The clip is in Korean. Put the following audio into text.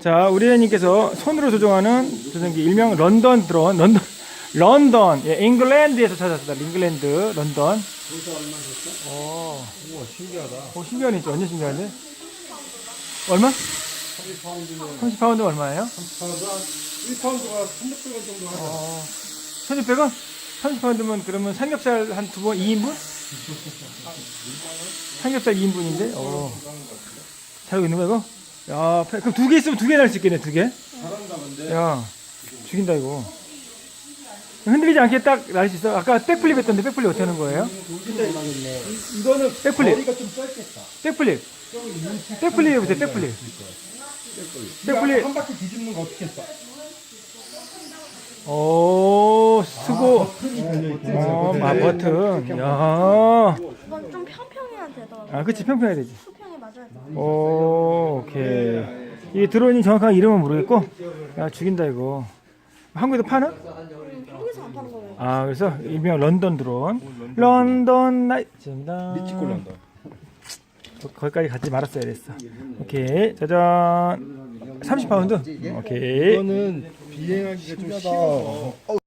자, 우리 회원님께서 손으로 조종하는 조종기 일명 런던 드론, 런던, 런던, 예, 잉글랜드에서 찾았습니다. 잉글랜드, 런던. 어, 우와 신기하다. 어, 신기하네, 완전 신기한데? 얼마? 30파운드면 30파운드 얼마예요? 30파운드 1파운드가 300원 정도 하죠. 어, 1600원? 30파운드면 그러면 삼겹살 한 두 번, 2인분? 삼겹살 2인분인데? 어. 잘하고 있는 거야, 이거? 야, 패- 그럼 두 개 있으면 두 개 날 수 있겠네, 두 개? 잘한다 근데. 야, 죽인다, 이거. 흔들리지 않게 딱 날 수 있어? 아까 백플립 했던데 백플립 어떻게 하는 거예요? 이거는 백플립. 머리가 좀 짧겠다. 백플립. 백플립 해보세요, 백플립. 백플립. 한 바퀴 뒤집는 거 어떻게 했어? 오, 수고. 버튼이 달려있고. 어, 마 버튼. 야. 이건 좀 평평해야 되더라고요. 아, 그치, 평평해야 되지. 수평이 맞아야 돼. 오, 오케이. 이 드론이 정확한 이름은 모르겠고, 야, 죽인다, 이거. 한국에도 파나? 음, 한국에서 안 파는 거예요. 아, 그래서 일명 런던 드론. 런던 나이트입니다. 리치콜란다. 거- 거기까지 가지 말았어야 됐어. 오케이. 짜잔. 30파운드? 오케이. 이거는 비행하기가 좀 쉬워서